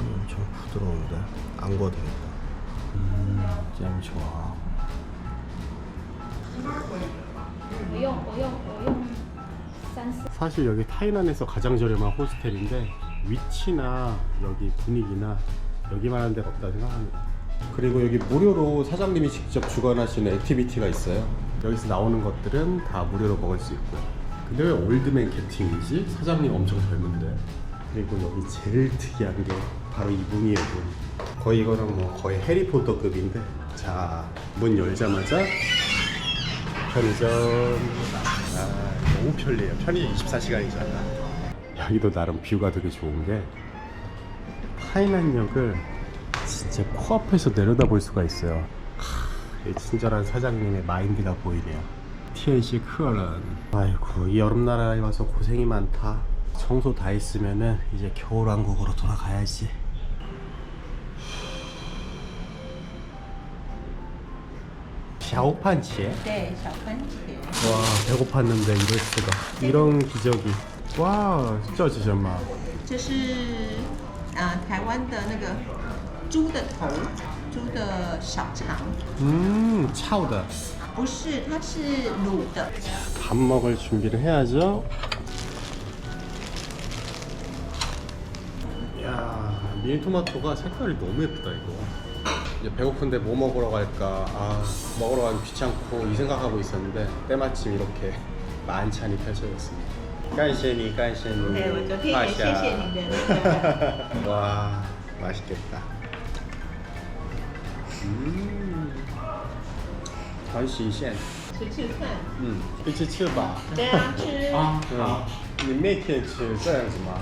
음, 나는 부드러운데 안 거대니까 음, 잼 좋아. 사실 여기 타이난에서 가장 저렴한 호스텔인데 위치나 여기 분위기나 여기만 한 데가 없다 생각합니다. 그리고 여기 무료로 사장님이 직접 주관하시는 액티비티가 있어요. 여기서 나오는 것들은 다 무료로 먹을 수 있고요 근데 왜 올드맨 캐팅이지? 사장님 엄청 젊은데. 그리고 여기 제일 특이한 게 바로 이 문이에요, 문. 거의 이거는 뭐 거의 해리포터급인데. 자, 문 열자마자 편의점. 아, 너무 편리해요. 편의 24시간이잖아. 여기도 나름 뷰가 되게 좋은 게 타이난역을 진짜 코앞에서 내려다볼 수가 있어요. 하, 이 친절한 사장님의 마인드가 보이네요. TNC 크어런. 아이고 이 여름 나라에 와서 고생이 많다. 청소 다 했으면은 이제 겨울왕국으로 돌아가야지. 샤오판치에 对，小番茄。 와 배고팠는데 이럴 수가 이런 기적이 와 진짜 진짜 마 这是啊、呃台湾的那个猪的头，猪的小肠， 음 차오다 不是，它是卤的。 밥 먹을 준비를 해야죠 미니토마토가 색깔이 너무 예쁘다 이거 이제 배고픈데 뭐 먹으러 갈까 아 먹으러 가기 귀찮고 이 생각하고 있었는데 때마침 이렇게 만찬이 펼쳐졌습니다 感谢你感谢你对，我昨天也谢谢你的那个。 와 맛있겠다. 음, 很新鲜.吃吃看，嗯，一起吃吧。对啊，吃。啊，嗯好，，你每天吃这样子吗？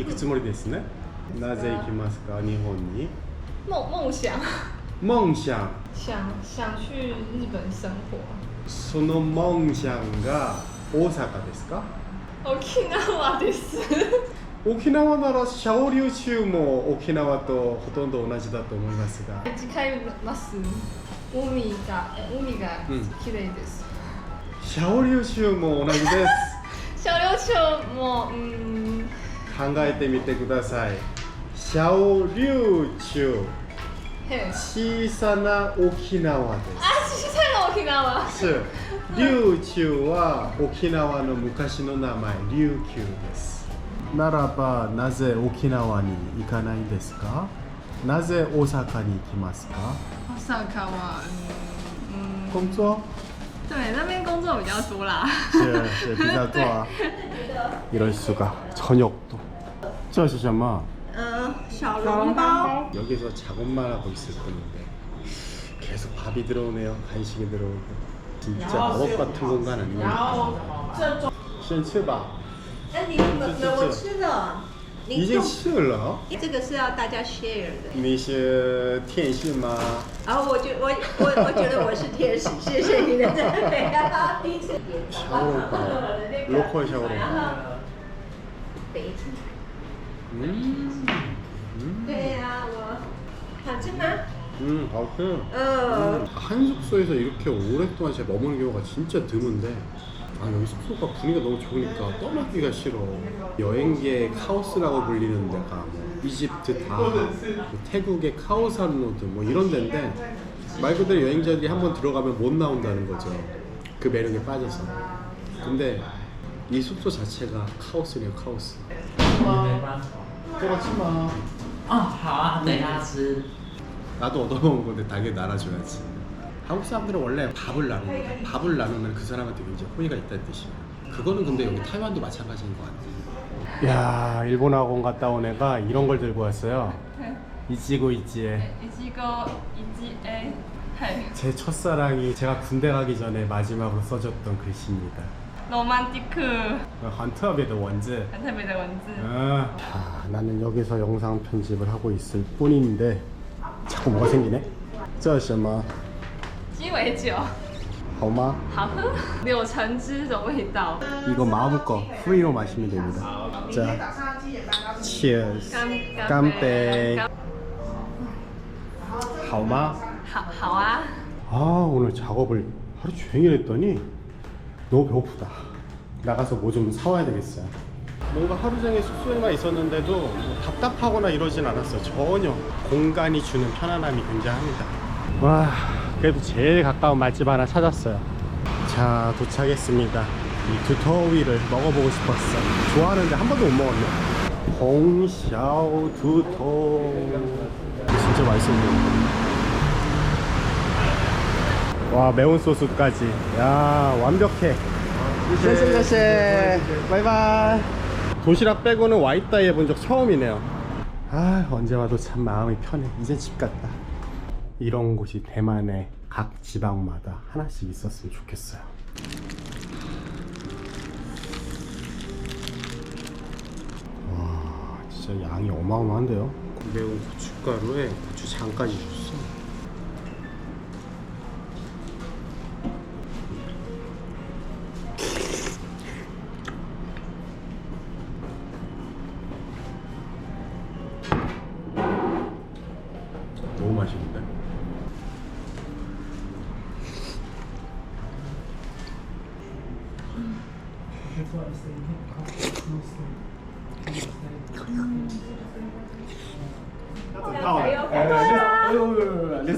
行くつもりですね。なぜ行きますか？日本に？梦梦想，夢想。想想去日本生活。その夢想が大阪ですか？沖縄です。沖縄ならシャオリュウ州も沖縄とほとんど同じだと思いますが。近います。海がえ海がうん綺麗です。シャオリュウ州も同じです。小琉球もうん考えてみてください。シャオリュウ州へえ。小さな沖縄です。あ小さいの沖縄。是琉球は沖縄の昔の名前琉球ですならばなぜ沖縄に行かないんですかなぜ大阪に行きますか大阪は嗯嗯，工作对那边工作比较多啦。是是比较多啊 이럴 수가 저녁도 这是什么呃，小笼包。 여기서 작업만 하고 있을 뿐인데 계속 밥이 들어오네요 간식이 들어오고 진짜 마법 같은 공간 아니에요 先吃吧哎，你们这我吃了。你已经用吃了这个是要大家 share 的。你是天使吗？然后我觉我我我觉得我是天使，谢谢你的赞美啊！第一次点 샤오롱바 로컬 샤오롱바 北京 음. 음. 그래, 야, 뭐. 하지마. 음, 아무튼 어. 음, 한 숙소에서 이렇게 오랫동안 제가 머무는 경우가 진짜 드문데 아 여기 숙소가 분위기가 너무 좋으니까 떠나기가 싫어 여행계의 카오스라고 불리는 데가 뭐 이집트 다 뭐 태국의 카오산 로드 뭐 이런 데인데 말 그대로 여행자들이 한번 들어가면 못 나온다는 거죠 그 매력에 빠져서 근데 이 숙소 자체가 카오스네요 카오스 你没办法。 들어가지 마 哦，好啊，等一下吃。 나도 얻어먹은 건데 당연히 나눠줘야지. 한국 사람들은 원래 밥을 나누거든. 밥을 나누면 그 사람한테 굉장히 호의가 있다는 뜻이야. 그거는 근데 여기 타이완도 마찬가지인 것 같아. 야, 일본 학원 갔다 온 애가 이런 걸 들고 왔어요. 이지고 이지에. 이지고 이지에 해 제 첫사랑이 제가 군대 가기 전에 마지막으로 써줬던 글씨입니다. 로man티크 헌터베드 원즈. 很特别的文字 아, 아, 나는 여기서 영상 편집을 하고 있을 뿐인데 자꾸 뭐가 생기네? 这什么鸡尾酒好吗?好喝柳橙汁的味道 이거 마음껏 프리로 마시면 됩니다. 자, cheers. 干干杯干好吗?好好啊 아, 오늘 작업을 하루 종일 했더니 너무 배고프다. 나가서 뭐 좀 사와야 되겠어요. 뭔가 하루 종일 숙소에만 있었는데도 뭐 답답하거나 이러진 않았어요. 전혀. 공간이 주는 편안함이 굉장합니다. 와, 그래도 제일 가까운 맛집 하나 찾았어요. 자, 도착했습니다. 이 두터위를 먹어보고 싶었어. 좋아하는데 한 번도 못 먹었네. 홍샤오 두터. 진짜 보여. 와 매운 소스까지. 야 완벽해. 쎄쎄쎄쎄 바이바이. 도시락 빼고는 와이따이 해본 적 처음이네요. 아 언제 와도 참 마음이 편해. 이제 집 같다. 이런 곳이 대만의 각 지방마다 하나씩 있었으면 좋겠어요. 와 진짜 양이 어마어마한데요? 매운 고춧가루에 고추장까지 줬어 自いで。うん整套哎，对对对，哎呦，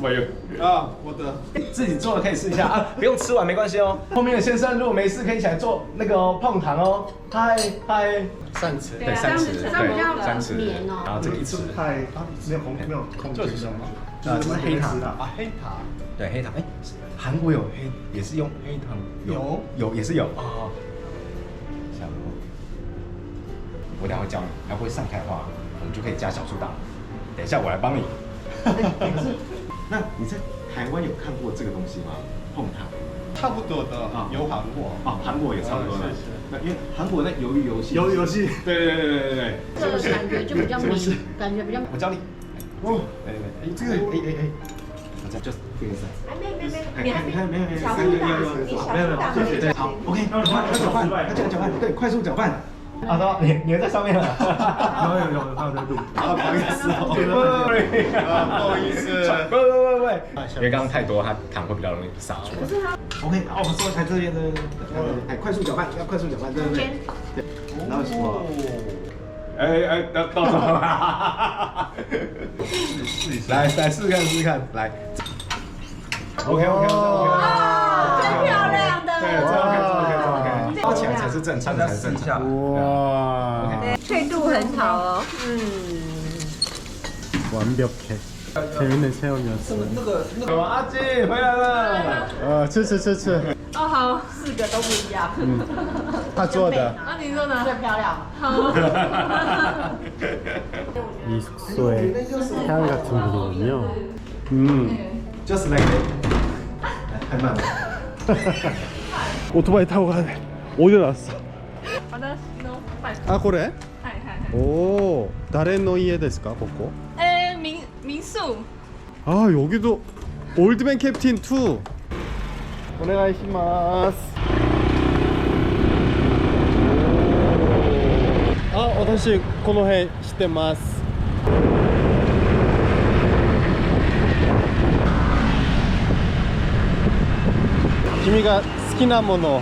么有啊？我的，自己做的可以试一下啊，不用吃完没关系哦。后面的先生如果没事，可以起来做那个碰糖哦。嗨嗨，三吃，对三吃，对三吃，黏哦。然后这一吃，嗨啊，没有红糖，没有，就是什么？啊，就是黑糖啊，黑糖。对黑糖，哎，韩国有黑，也是用黑糖。有有也是有啊。小吴，我待会教你，要不会散开的话，我们就可以加小苏打。等一下我来帮你。那你在台湾有看过这个东西吗？碰糖。差不多的啊有韩国啊，韩国也差不多的是是。那因为韩国那鱿鱼游戏，鱿鱼游戏对对对对对对对。这个感觉就比较绵，感觉比较我教你。哦，对对对，哎，这个，哎哎哎，我这样 just 这个意思。哎，没没没，哎你还没看没有没有，小苏打，你小苏打对对对，好，OK，快快搅拌，快这样搅拌，对，快速搅拌。好的，你你在上面了。有 有有，他有在录。啊，不好意思哦，对对对啊不好意思不不不不，因为刚刚太多，它糖会比较容易洒出来。OK，哦，我们说台这边的，哎，快速搅拌，要快速搅拌，对对对。对，然后什么？哎哎，到到什么？试一下，来来试试看，试试看，来。OK OK OK。最漂亮的，是正常，才是正常。 우와 脆度很好哦。 완벽해 재밌는 체험이었어 那个那个阿基回来了。 어, 吃吃吃吃哦好四个都不一样，他做的那你说呢最漂亮。好 이 숙소의 태양 같은 분이군요 음 Just like it。太慢了。 오토바이 타고 가네 어 디 나왔어 好的 no 拜 아 그래? 嗨嗨嗨 오 다른 이에 데스까 보고 哎民民宿 아 여기도 올드맨 캡틴 2 오네가이시마스 아 어떤 한식 코노해 시테마스. 김이가 好きなもの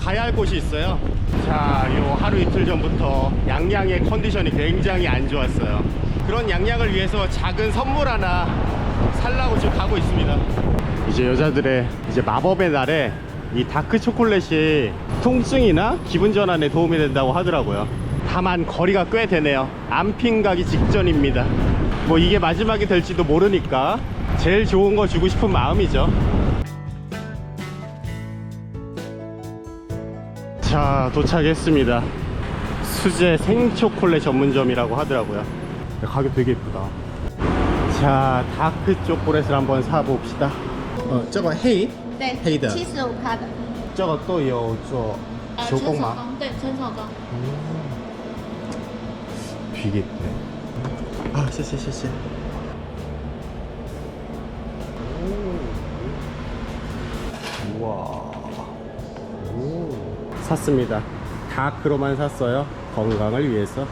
가야 할 곳이 있어요. 자 요 하루 이틀 전부터 양양의 컨디션이 굉장히 안 좋았어요. 그런 양양을 위해서 작은 선물 하나 살라고 지금 가고 있습니다. 이제 여자들의 이제 마법의 날에 이 다크 초콜릿이 통증이나 기분 전환에 도움이 된다고 하더라고요. 다만 거리가 꽤 되네요. 안핑 가기 직전입니다. 뭐 이게 마지막이 될지도 모르니까 제일 좋은 거 주고 싶은 마음이죠 자 도착했습니다 수제 생초콜릿 전문점이라고 하더라고요 가격 되게 예쁘다 자 다크 초콜릿을 한번 사봅시다 어 저거 헤이? 对，黑的七十五克的，这个都有做呃，手工吗？工，对，纯手工。 되게 예쁘네 아, 谢谢谢谢 우와 오. 샀습니다 다크로만 샀어요 건강을 위해서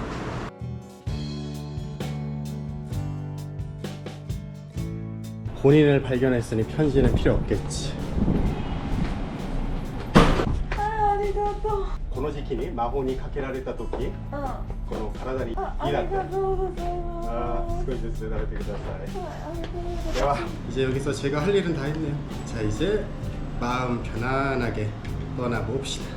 본인을 발견했으니 편지는 필요 없겠지 この時期に魔法にかけられた時この体にいいだったあー少しずつ食べてくださいでは 이제 여기서 제가 할 일은 다 했네요 자 이제 마음 편안하게 떠나봅시다